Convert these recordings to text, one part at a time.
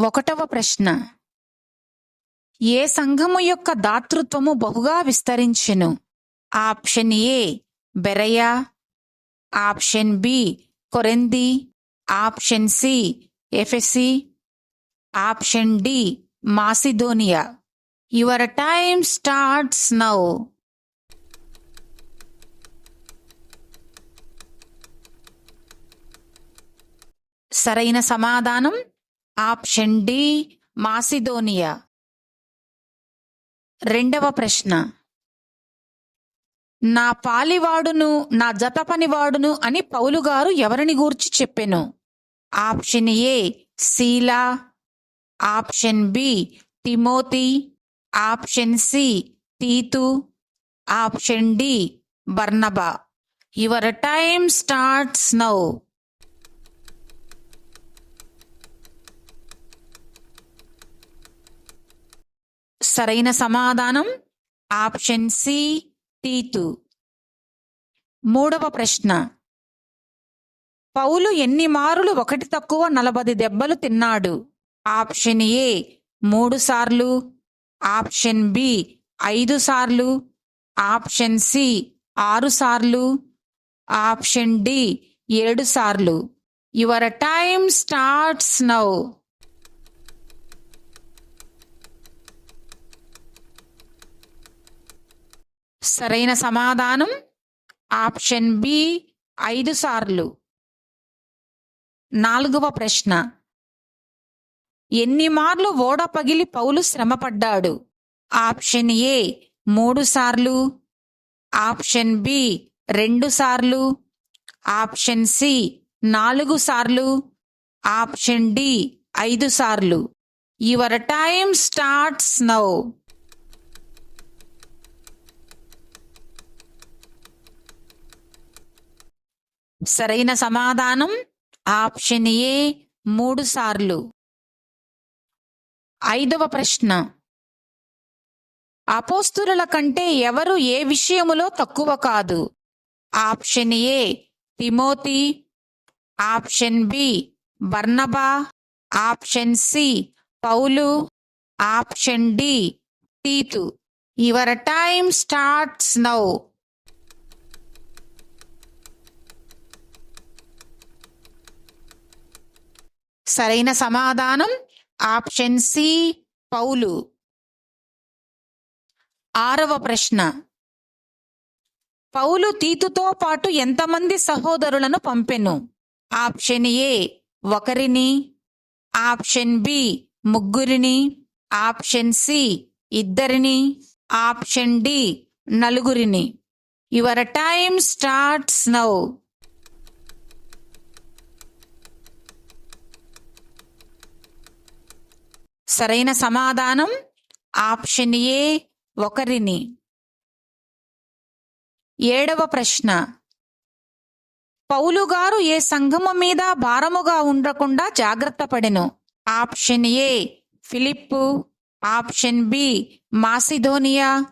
ఒకటవ ప్రశ్న. ఏ సంఘము యొక్క దాతృత్వము బహుగా విస్తరించెను? ఆప్షన్ ఏ బెరయా. ఆప్షన్ బి కొరెంది. ఆప్షన్ సి ఎఫెసి. Option D Macedonia. Your time starts now. సరైన సమాధానం? ఆప్షన్ డి మాసిదోనియా రెండవ ప్రశ్న. నా పాలివాడును నా జత పనివాడును అని పౌలు గారు ఎవరిని గూర్చి చెప్పెను? ఆప్షన్ ఏ శీలా ఆప్షన్ బి తిమోతి. ఆప్షన్ సి తీతు. Option D Barnabas. Your time starts now. సరైన సమాధానం? ఆప్షన్ సి తీతు. మూడవ ప్రశ్న. పౌలు ఎన్ని మారులు ఒకటి తక్కువ నలభై దెబ్బలు తిన్నాడు? ఆప్షన్ ఏ మూడు సార్లు. ఆప్షన్ బి ఐదు సార్లు. ఆప్షన్ సి ఆరు సార్లు. ఆప్షన్ డి ఏడు సార్లు. Your time starts now. సరైన సమాధానం ఆప్షన్ బి ఐదు సార్లు. నాలుగవ ప్రశ్న. ఎన్ని మార్లు ఓడ పగిలి పౌలు శ్రమపడ్డాడు? ఆప్షన్ ఏ మూడు సార్లు. ఆప్షన్ బి రెండు సార్లు. ఆప్షన్ సి నాలుగు సార్లు. ఆప్షన్ డి ఐదు సార్లు. యువర్ టైమ్ స్టార్ట్స్ నౌ సరైన సమాధానం ఆప్షన్ ఏ మూడు సార్లు. ఐదవ ప్రశ్న. అపోస్తుల కంటే ఎవరు ఏ విషయములో తక్కువ కాదు? ఆప్షన్ ఏ తిమోతి. ఆప్షన్ బి బర్నబా. ఆప్షన్ సి పౌలు. ఆప్షన్ డి తీతు. యువర్ టైమ్ స్టార్ట్స్ నౌ సరైన సమాధానం? ఆప్షన్ సి పౌలు. ఆరవ ప్రశ్న. పౌలు తీతుతో పాటు ఎంతమంది సహోదరులను పంపెను? ఆప్షన్ ఏ ఒకరిని. ఆప్షన్ బి ముగ్గురిని. ఆప్షన్ సి ఇద్దరిని. ఆప్షన్ డి నలుగురిని. Your time starts now. సరైన సమాధానం ఆప్షన్ ఏ ఒకరిని. ఏడవ ప్రశ్న. పౌలు గారు ఏ సంఘము మీద భారముగా ఉండకుండా జాగ్రత్త పడెను? ఆప్షన్ ఏ ఫిలిప్పు ఆప్షన్ బి మాసిధోనియా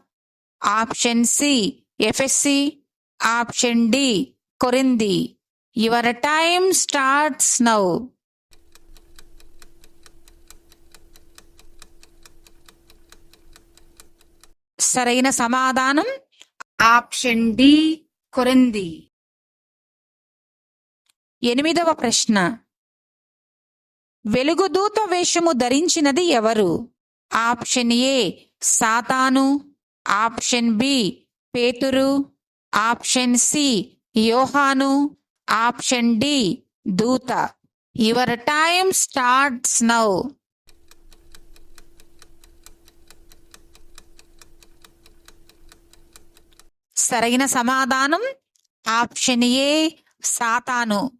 ఆప్షన్ సి ఎఫ్ఎస్సి ఆప్షన్ డి కొరింది. యువర్ టైమ్ స్టార్ట్స్ నౌ సరైన సమాధానం ఆప్షన్ డి కొరింది. ఎనిమిదవ ప్రశ్న. వెలుగుదూత వేషము ధరించినది ఎవరు? ఆప్షన్ ఏ సాతాను. ఆప్షన్ బి పేతురు. ఆప్షన్ సి యోహాను. ఆప్షన్ డి దూత. యువర్ టైమ్ స్టార్ట్స్ నౌ సరైన సమాధానం? ఆప్షన్ ఏ సాతాను.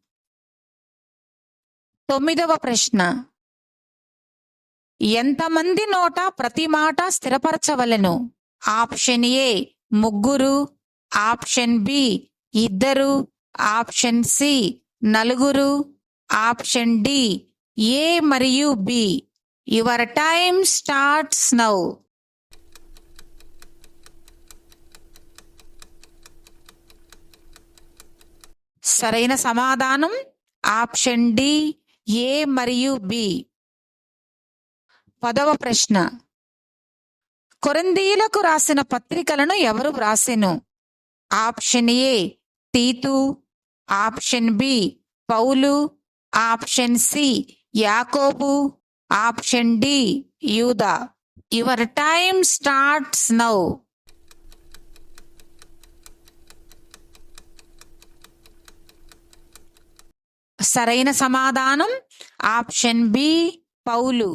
తొమ్మిదవ ప్రశ్న. ఎంతమంది నోట ప్రతి మాట స్థిరపరచవలెను? ఆప్షన్ ఏ ముగ్గురు. ఆప్షన్ బి ఇద్దరు. ఆప్షన్ సి నలుగురు. ఆప్షన్ డి ఏ మరియు B. Your time starts now. సరైన సమాధానం? ఆప్షన్ డి ఏ మరియు బి. పదవ ప్రశ్న. కొరందీలకు రాసిన పత్రికలను ఎవరు వ్రాసెను? ఆప్షన్ ఏ తీతు. ఆప్షన్ బి పౌలు. ఆప్షన్ సి యాకోబు. ఆప్షన్ డి యూదా. యువర్ టైమ్ స్టార్ట్స్ నౌ సరైన సమాధానం ఆప్షన్ బి పౌలు.